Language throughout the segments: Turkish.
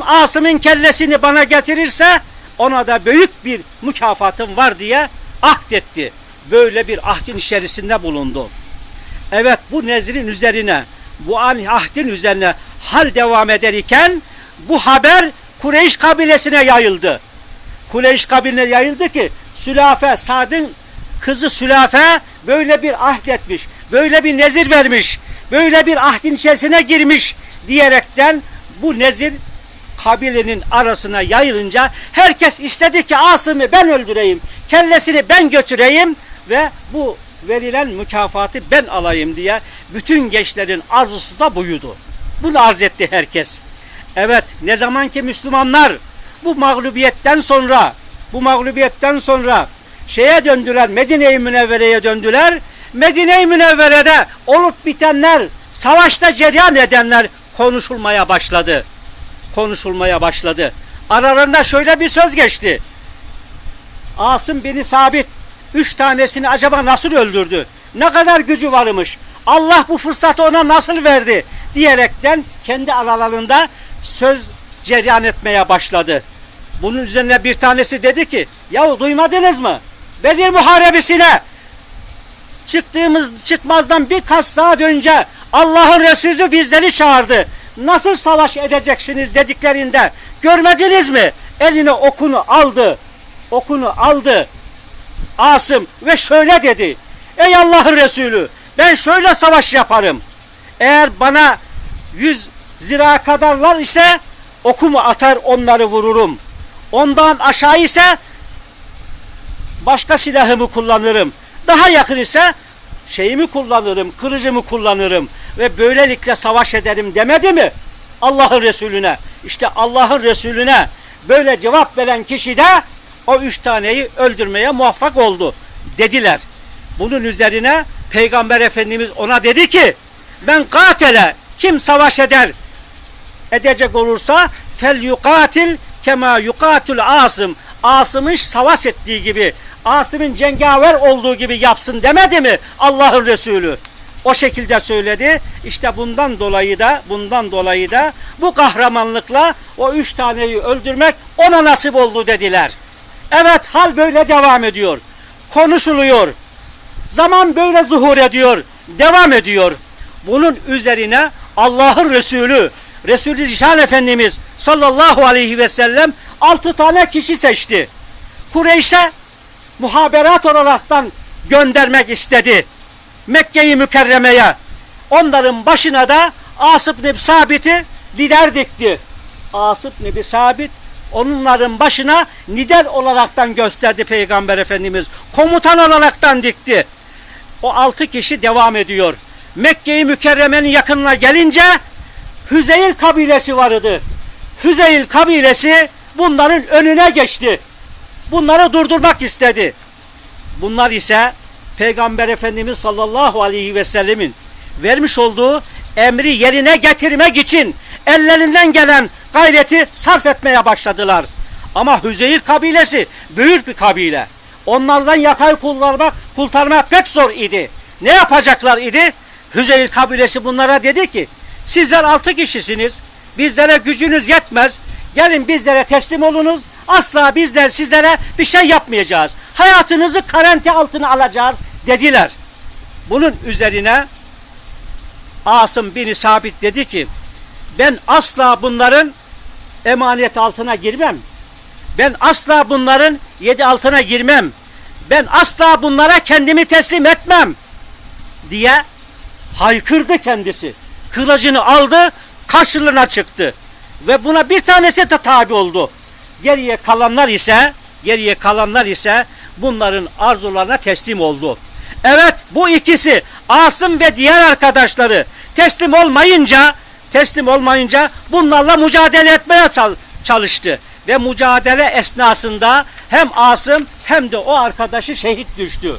kim Asım'ın kellesini bana getirirse ona da büyük bir mükafatım var diye ahdetti. Böyle bir ahdin içerisinde bulundu. Evet bu nezrin üzerine, bu ahdin üzerine hal devam ederken bu haber Kureyş kabilesine yayıldı. Kureyş kabiline yayıldı ki Sülafe, Sad'ın kızı Sülafe böyle bir ahd etmiş, böyle bir nezir vermiş, böyle bir ahdin içerisine girmiş diyerekten bu nezir kabilenin arasına yayılınca herkes istedi ki Asım'ı ben öldüreyim, kellesini ben götüreyim ve bu verilen mükafatı ben alayım diye bütün gençlerin arzusu da buydu. Bunu arz etti herkes. Evet ne zaman ki Müslümanlar bu mağlubiyetten sonra bu mağlubiyetten sonra şeye döndüler Medine-i Münevvere'ye döndüler. Medine-i Münevvere'de olup bitenler savaşta cereyan edenler konuşulmaya başladı. Konuşulmaya başladı. Aralarında şöyle bir söz geçti. Asım beni sabit üç tanesini acaba nasıl öldürdü? Ne kadar gücü varmış? Allah bu fırsatı ona nasıl verdi? Diyerekten kendi aralarında söz cereyan etmeye başladı. Bunun üzerine bir tanesi dedi ki, yahu duymadınız mı? Bedir Muharebesi'ne çıktığımız çıkmazdan birkaç saat önce Allah'ın Resulü bizleri çağırdı. Nasıl savaş edeceksiniz dediklerinde görmediniz mi? Eline okunu aldı. Okunu aldı. Asım ve şöyle dedi. Ey Allah'ın Resulü ben şöyle savaş yaparım. Eğer bana yüz zira kadarlar ise okumu atar onları vururum. Ondan aşağı ise başka silahımı kullanırım. Daha yakın ise şeyimi kullanırım, kılıcımı kullanırım ve böylelikle savaş ederim demedi mi? Allah'ın Resulüne. İşte Allah'ın Resulüne böyle cevap veren kişi de o üç taneyi öldürmeye muvaffak oldu dediler. Bunun üzerine Peygamber Efendimiz ona dedi ki ben katele kim savaş eder edecek olursa fel yukatil kema yukatul asım Asım'ın savaş ettiği gibi Asım'ın cengaver olduğu gibi yapsın demedi mi Allah'ın Resulü? O şekilde söyledi. İşte bundan dolayı da bundan dolayı da bu kahramanlıkla o üç taneyi öldürmek ona nasip oldu dediler. Evet hal böyle devam ediyor. Konuşuluyor. Zaman böyle zuhur ediyor. Devam ediyor. Bunun üzerine Allah'ın Resulü Resulü Zişan Efendimiz sallallahu aleyhi ve sellem altı tane kişi seçti. Kureyş'e muhaberat olaraktan göndermek istedi. Mekke'yi mükerremeye. Onların başına da Asıp Nebi Sabit'i lider dikti. Asıp Nebi Sabit onların başına lider olaraktan gösterdi Peygamber Efendimiz. Komutan olaraktan dikti. O altı kişi devam ediyor. Mekke-i Mükerreme'nin yakınına gelince Hüzeyl kabilesi vardı. Hüzeyl kabilesi bunların önüne geçti. Bunları durdurmak istedi. Bunlar ise Peygamber Efendimiz sallallahu aleyhi ve sellemin vermiş olduğu emri yerine getirmek için ellerinden gelen gayreti sarf etmeye başladılar. Ama Hüzeyl kabilesi büyük bir kabile. Onlardan yakayı kurtarmak, kurtarmak pek zor idi. Ne yapacaklar idi? Hüzeyl kabilesi bunlara dedi ki sizler altı kişisiniz. Bizlere gücünüz yetmez. Gelin bizlere teslim olunuz. Asla bizler sizlere bir şey yapmayacağız. Hayatınızı karanti altına alacağız dediler. Bunun üzerine Asım bin Sabit dedi ki ben asla bunların emanet altına girmem. Ben asla bunların yedi altına girmem. Ben asla bunlara kendimi teslim etmem diye haykırdı kendisi. Kılıcını aldı, karşılığına çıktı. Ve buna bir tanesi de tabi oldu. Geriye kalanlar ise, geriye kalanlar ise bunların arzularına teslim oldu. Evet bu ikisi Asım ve diğer arkadaşları teslim olmayınca teslim olmayınca bunlarla mücadele etmeye çalıştı. Ve mücadele esnasında hem Asım hem de o arkadaşı şehit düştü.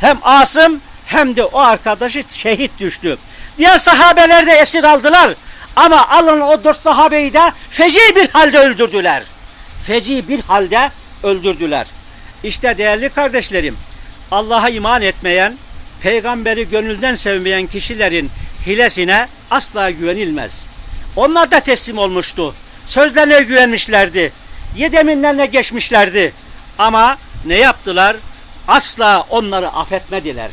Hem Asım hem de o arkadaşı şehit düştü. Diğer sahabeler de esir aldılar. Ama alınan o dört sahabeyi de feci bir halde öldürdüler. Feci bir halde öldürdüler. İşte değerli kardeşlerim, Allah'a iman etmeyen, peygamberi gönülden sevmeyen kişilerin hilesine asla güvenilmez. Onlar da teslim olmuştu. Sözlerine güvenmişlerdi. Yedeminlerine geçmişlerdi. Ama ne yaptılar? Asla onları affetmediler.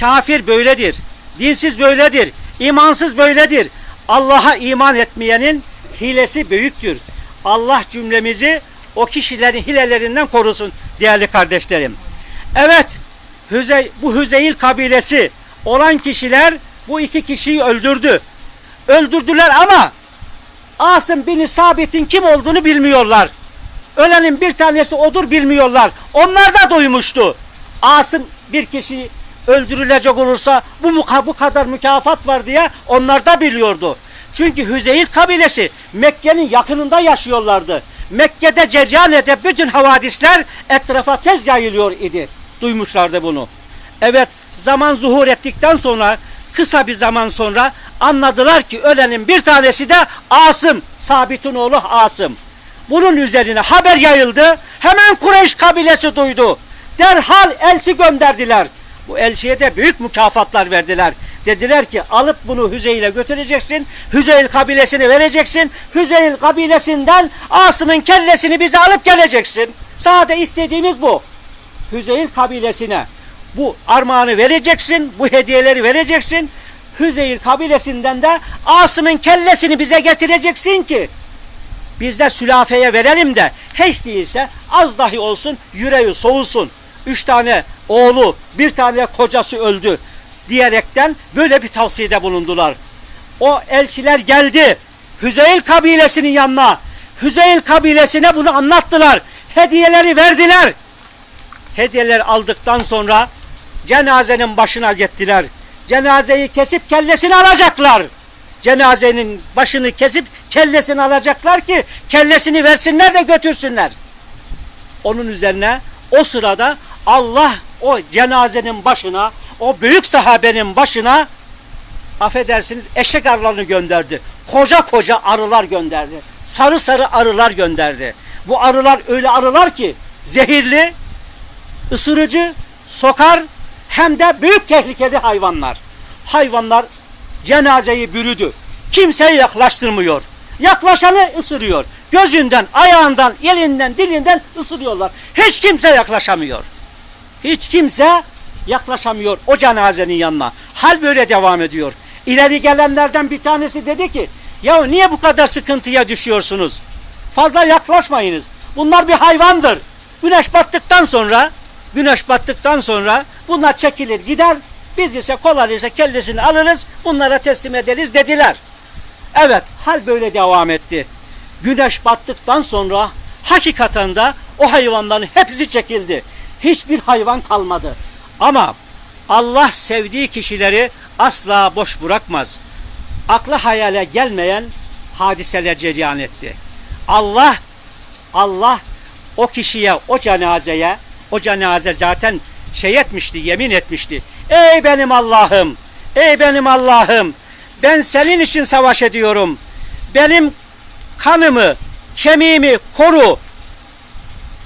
Kafir böyledir. Dinsiz böyledir. imansız böyledir. Allah'a iman etmeyenin hilesi büyüktür. Allah cümlemizi o kişilerin hilelerinden korusun değerli kardeşlerim. Evet, Hüzey, bu Hüzeyil kabilesi olan kişiler bu iki kişiyi öldürdü. Öldürdüler ama Asım bin Sabit'in kim olduğunu bilmiyorlar. Ölenin bir tanesi odur bilmiyorlar. Onlar da duymuştu. Asım bir kişi öldürülecek olursa bu, bu kadar mükafat var diye onlar da biliyordu. Çünkü Hüzeyil kabilesi Mekke'nin yakınında yaşıyorlardı. Mekke'de Cecane'de bütün havadisler etrafa tez yayılıyor idi. Duymuşlardı bunu. Evet zaman zuhur ettikten sonra kısa bir zaman sonra anladılar ki ölenin bir tanesi de Asım, Sabit'in oğlu Asım. Bunun üzerine haber yayıldı. Hemen Kureyş kabilesi duydu. Derhal elçi gönderdiler. Bu elçiye de büyük mükafatlar verdiler. Dediler ki alıp bunu Hüzeyil'e götüreceksin. Hüzeyil kabilesini vereceksin. Hüzeyil kabilesinden Asım'ın kellesini bize alıp geleceksin. Sade istediğimiz bu. Hüzeyil kabilesine bu armağanı vereceksin, bu hediyeleri vereceksin. Hüzeyil kabilesinden de Asım'ın kellesini bize getireceksin ki biz de sülafeye verelim de hiç değilse az dahi olsun yüreği soğusun. Üç tane oğlu, bir tane kocası öldü diyerekten böyle bir tavsiyede bulundular. O elçiler geldi Hüzeyil kabilesinin yanına. Hüzeyil kabilesine bunu anlattılar. Hediyeleri verdiler. Hediyeler aldıktan sonra cenazenin başına gittiler. Cenazeyi kesip kellesini alacaklar. Cenazenin başını kesip kellesini alacaklar ki kellesini versinler de götürsünler. Onun üzerine o sırada Allah o cenazenin başına, o büyük sahabenin başına affedersiniz eşek arılarını gönderdi. Koca koca arılar gönderdi. Sarı sarı arılar gönderdi. Bu arılar öyle arılar ki zehirli, ısırıcı, sokar hem de büyük tehlikeli hayvanlar. Hayvanlar cenazeyi bürüdü. Kimseyi yaklaştırmıyor. Yaklaşanı ısırıyor. Gözünden, ayağından, elinden, dilinden ısırıyorlar. Hiç kimse yaklaşamıyor. Hiç kimse yaklaşamıyor o cenazenin yanına. Hal böyle devam ediyor. İleri gelenlerden bir tanesi dedi ki, ya niye bu kadar sıkıntıya düşüyorsunuz? Fazla yaklaşmayınız. Bunlar bir hayvandır. Güneş battıktan sonra, güneş battıktan sonra bunlar çekilir gider. Biz ise kolaylıkla kellesini alırız, bunlara teslim ederiz dediler. Evet, hal böyle devam etti. Güneş battıktan sonra hakikaten de o hayvanların hepsi çekildi. Hiçbir hayvan kalmadı. Ama Allah sevdiği kişileri asla boş bırakmaz. Akla hayale gelmeyen hadiseler cereyan etti. Allah Allah o kişiye, o cenazeye, o cenaze zaten şey etmişti, yemin etmişti. Ey benim Allah'ım, ey benim Allah'ım, ben senin için savaş ediyorum. Benim kanımı, kemiğimi koru.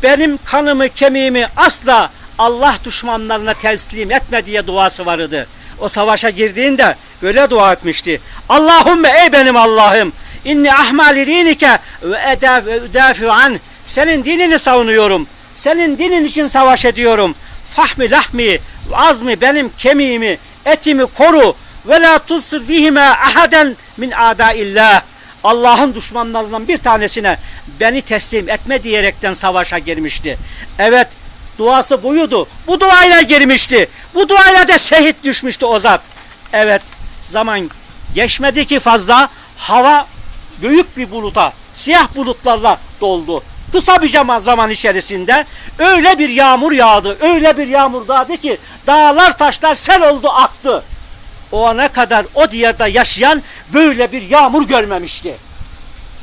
Benim kanımı, kemiğimi asla Allah düşmanlarına teslim etme diye duası vardı. O savaşa girdiğinde böyle dua etmişti. Allahümme ey benim Allah'ım inni ahmali dinike ve edaf ve üdafi an senin dinini savunuyorum. Senin dinin için savaş ediyorum. Fahmi lahmi azmi benim kemiğimi, etimi koru ve la tusir fihime ahaden min adaillah. Allah'ın düşmanlarından bir tanesine beni teslim etme diyerekten savaşa girmişti. Evet duası buydu. Bu duayla girmişti. Bu duayla da şehit düşmüştü o zat. Evet zaman geçmedi ki fazla hava büyük bir buluta, siyah bulutlarla doldu. Kısa bir zaman, içerisinde öyle bir yağmur yağdı, öyle bir yağmur yağdı ki dağlar taşlar sel oldu aktı. O ana kadar o diyarda yaşayan böyle bir yağmur görmemişti.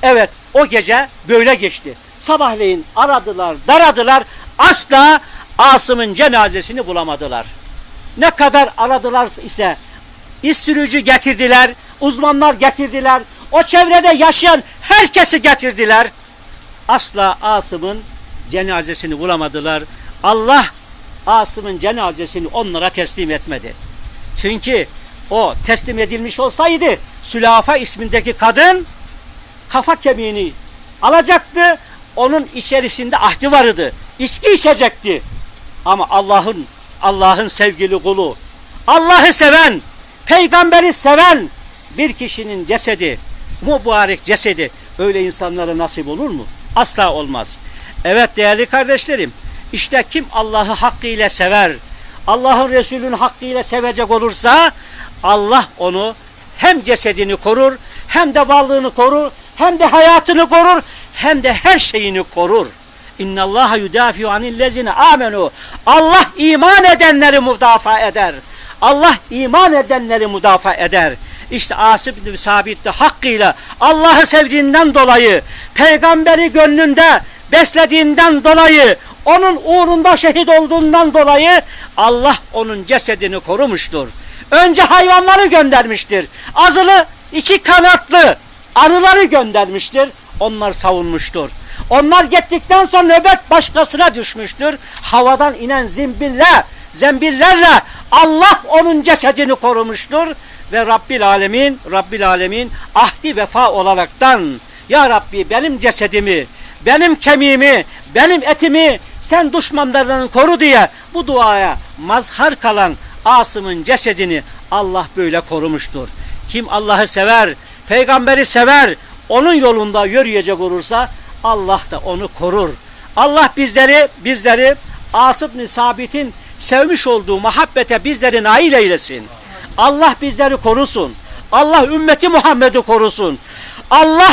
Evet o gece böyle geçti. Sabahleyin aradılar, daradılar. Asla Asım'ın cenazesini bulamadılar. Ne kadar aradılar ise iz sürücü getirdiler, uzmanlar getirdiler. O çevrede yaşayan herkesi getirdiler. Asla Asım'ın cenazesini bulamadılar. Allah Asım'ın cenazesini onlara teslim etmedi. Çünkü o teslim edilmiş olsaydı Sülafa ismindeki kadın kafa kemiğini alacaktı. Onun içerisinde ahdi vardı. İçki içecekti. Ama Allah'ın Allah'ın sevgili kulu, Allah'ı seven, peygamberi seven bir kişinin cesedi, mübarek cesedi öyle insanlara nasip olur mu? Asla olmaz. Evet değerli kardeşlerim, işte kim Allah'ı hakkıyla sever, Allah'ın Resulü'nü hakkıyla sevecek olursa Allah onu hem cesedini korur, hem de varlığını korur, hem de hayatını korur, hem de her şeyini korur. İnna Allah yudafiu anillezine amenu. Allah iman edenleri müdafaa eder. Allah iman edenleri müdafaa eder. İşte Asip bin Sabit de hakkıyla Allah'ı sevdiğinden dolayı, peygamberi gönlünde beslediğinden dolayı, onun uğrunda şehit olduğundan dolayı Allah onun cesedini korumuştur. Önce hayvanları göndermiştir. Azılı iki kanatlı arıları göndermiştir. Onlar savunmuştur. Onlar gittikten sonra nöbet başkasına düşmüştür. Havadan inen zimbille, zembillerle Allah onun cesedini korumuştur. Ve Rabbil Alemin, Rabbil Alemin ahdi vefa olaraktan Ya Rabbi benim cesedimi, benim kemiğimi, benim etimi sen düşmanlarından koru diye bu duaya mazhar kalan Asım'ın cesedini Allah böyle korumuştur. Kim Allah'ı sever, peygamberi sever, onun yolunda yürüyecek olursa Allah da onu korur. Allah bizleri bizleri Asıb bin Sabit'in sevmiş olduğu muhabbete bizleri nail eylesin. Allah bizleri korusun. Allah ümmeti Muhammed'i korusun. Allah